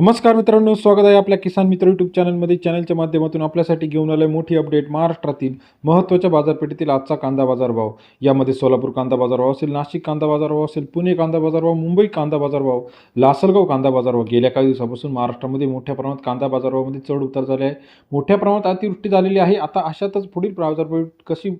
नमस्कार मित्रांनो स्वागत आहे आपल्या किसान मित्र यूट्यूब चॅनलमध्ये चॅनलच्या माध्यमातून आपल्यासाठी घेऊन आलं मोठी अपडेट महाराष्ट्रातील महत्त्वाच्या बाजारपेठेतील आजचा कांदा बाजारभाव. यामध्ये सोलापूर कांदा बाजारभाव असेल नाशिक कांदा बाजारभाव असेल पुणे कांदा बाजारभाव मुंबई कांदा बाजारभाव लासलगाव कांदा बाजारभाव. गेल्या काही दिवसापासून महाराष्ट्रामध्ये मोठ्या प्रमाणात कांदा बाजारभावामध्ये चढ उतार झाले आहे. मोठ्या प्रमाणात अतिवृष्टी झालेली आहे. आता अशातच पुढील बाजारपेठ कशी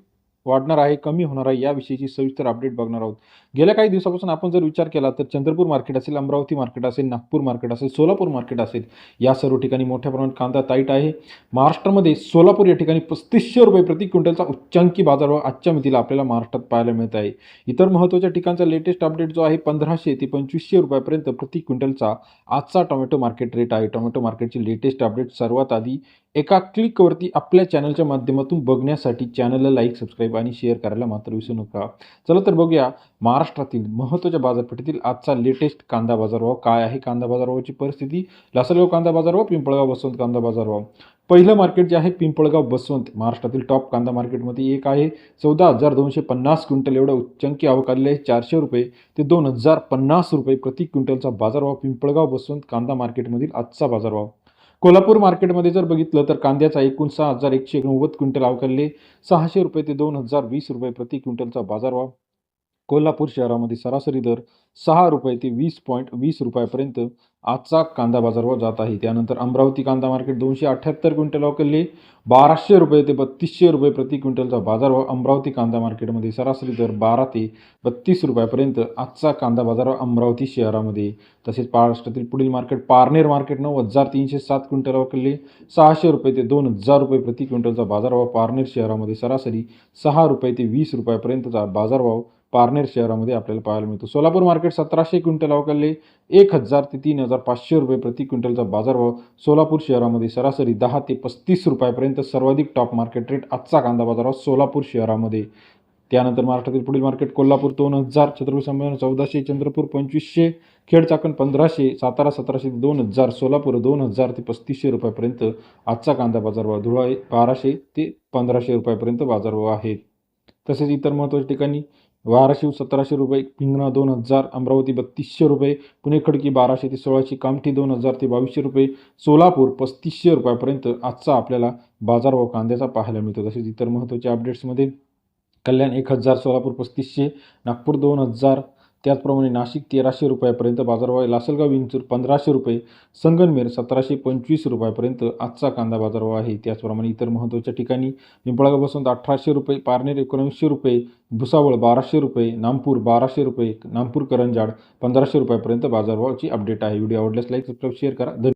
वाढणार आहे कमी होणार आहे याविषयीची सविस्तर अपडेट बघणार आहोत. गेल्या काही दिवसापासून आपण जर विचार केला तर चंद्रपूर मार्केट असेल अमरावती मार्केट असेल नागपूर मार्केट असेल सोलापूर मार्केट असेल या सर्व ठिकाणी मोठ्या प्रमाणात कांदा ताईट आहे. महाराष्ट्रामध्ये सोलापूर या ठिकाणी पस्तीसशे रुपये प्रति क्विंटलचा उच्चांकी बाजारभाव आजच्या मितीला आपल्याला महाराष्ट्रात पाहायला मिळत आहे. इतर महत्त्वाच्या ठिकाणचा लेटेस्ट अपडेट जो आहे पंधराशे ते पंचवीसशे रुपयापर्यंत प्रति क्विंटलचा आजचा टोमॅटो मार्केट रेट आहे. टोमॅटो मार्केटची लेटेस्ट अपडेट सर्वात आधी एका क्लिकवरती आपल्या चॅनलच्या माध्यमातून बघण्यासाठी चॅनलला लाईक सबस्क्राईब आणि शेअर करायला मात्र विसरू नका. चला तर बघूया महाराष्ट्रातील महत्त्वाच्या बाजारपेठेतील आजचा लेटेस्ट कांदा बाजारभाव काय आहे? कांदा बाजारभावाची परिस्थिती लासलगाव कांदा बाजारभाव पिंपळगाव बसवंत कांदा बाजारभाव. पहिलं मार्केट जे आहे पिंपळगाव बसवंत महाराष्ट्रातील टॉप कांदा मार्केटमध्ये एक आहे. चौदा हजार दोनशे पन्नास क्विंटल एवढं उच्चांकी आवक आहे चारशे रुपये ते दोन हजार पन्नास रुपये प्रति क्विंटलचा बाजारभाव पिंपळगाव बसवंत कांदा मार्केटमधील आजचा बाजारभाव. कोल्हापूर मार्केटमध्ये जर बघितलं तर कांद्याचा एकूण सहा हजार एकशे नव्वद क्विंटल अवकाळले सहाशे रुपये ते दोन हजार वीस रुपये प्रति क्विंटलचा बाजारभाव. कोल्हापूर शहरामध्ये सरासरी दर सहा रुपये ते वीस पॉईंट वीस रुपयापर्यंत आजचा कांदा बाजारावर जात आहे. त्यानंतर अमरावती कांदा मार्केट दोनशे अठ्ठ्याहत्तर क्विंटल अवकलले बाराशे रुपये ते बत्तीसशे रुपये प्रति क्विंटलचा बाजारभाव अमरावती कांदा मार्केटमध्ये सरासरी दर बारा ते बत्तीस रुपयापर्यंत आजचा कांदा बाजारभाव अमरावती शहरामध्ये. तसेच महाराष्ट्रातील पुढील मार्केट पारनेर मार्केट नऊ हजार तीनशे सात क्विंटल अवकलले सहाशे रुपये ते दोन हजार रुपये प्रति क्विंटलचा बाजारभाव पारनेर शहरामध्ये सरासरी सहा रुपये ते वीस रुपयापर्यंतचा बाजारभाव पारनेर शहरामध्ये आपल्याला पाहायला मिळतो. सोलापूर मार्केट सतराशे क्विंटल अवकाले एक हजार ते तीन हजार पाचशे रुपये प्रति क्विंटलचा बाजारभाव सोलापूर शहरामध्ये सरासरी दहा ते पस्तीस रुपयापर्यंत सर्वाधिक टॉप मार्केट रेट आजचा कांदा बाजारभाव सोलापूर शहरामध्ये. त्यानंतर महाराष्ट्रातील पुढील मार्केट कोल्हापूर दोन हजार छत्रपती संभाजी चौदाशे चंद्रपूर पंचवीसशे खेड चाकण पंधराशे सातारा सतराशे दोन हजार सोलापूर दोन हजार ते पस्तीसशे रुपयापर्यंत आजचा कांदा बाजारभाव धुळा बाराशे ते पंधराशे रुपयापर्यंत बाजारभाव आहे. तसेच इतर महत्त्वाच्या ठिकाणी वाराशिव सतराशे रुपये पिंगणा दोन हजार अमरावती बत्तीसशे रुपये पुणे खडकी बाराशे ते सोळाशे कामठी दोन हजार ते बावीसशे रुपये सोलापूर पस्तीसशे रुपयापर्यंत आजचा आपल्याला बाजारभाव कांद्याचा पाहायला मिळतो. तसेच इतर महत्त्वाच्या अपडेट्समध्ये कल्याण एक हजार सोलापूर पस्तीसशे नागपूर दोन हजार त्याचप्रमाणे नाशिक तेराशे रुपयापर्यंत बाजारभाव आहे. लासलगाव विंचूर पंधराशे रुपये. संगनमेर सतराशे पंचवीस रुपयापर्यंत आजचा कांदा बाजारभाव आहे. त्याचप्रमाणे इतर महत्त्वाच्या ठिकाणी पिंपळगाव बसवंत अठराशे रुपये. पारनेर एकोणीसशे रुपये. भुसावळ बाराशे रुपये. नामपूर बाराशे रुपये. नामपूर करंजाड पंधराशे रुपयापर्यंत बाजारभावाची अपडेट आहे. व्हिडिओ आवडल्यास लाईक सबस्क्राईब शेअर करा. धन्यवाद.